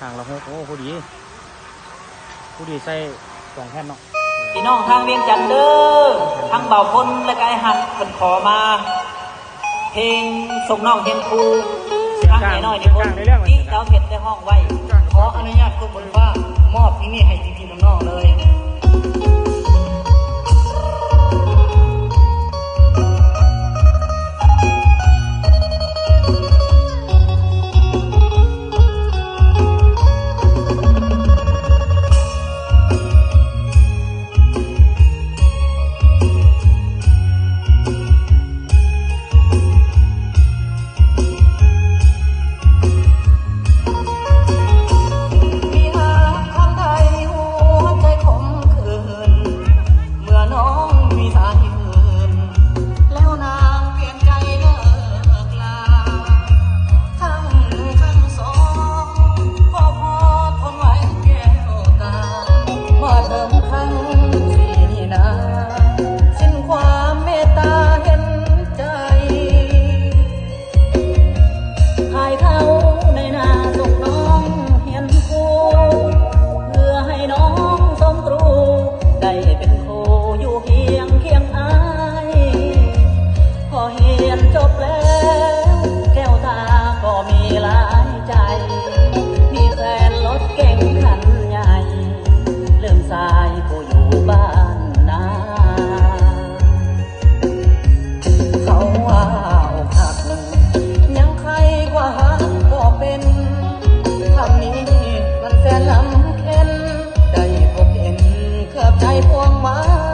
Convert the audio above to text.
ทางละหกโอ้ผู้ดีผู้ดีใส่สองแผ่นเนาะพี่น้องทางเวียงจันทร์เด้อทางเบาพ้นและกายหักเป็นขอมา เพลงส่งน้องเพลงครูทางไหนน้อยนี่คนที่เราเห็นในห้องไว้ ขออนุญาตคุณบนว่ามอบที่นี่ให้พี่ๆน้องเลย ยเป็นครูอยู่เฮียงเคียงอายพอเฮียนจบแล้ว แก้วตาก็มีหลายใจ มีแฟนรถเก่งคันใหญ่เริ่มสายผู้อยู่ ใ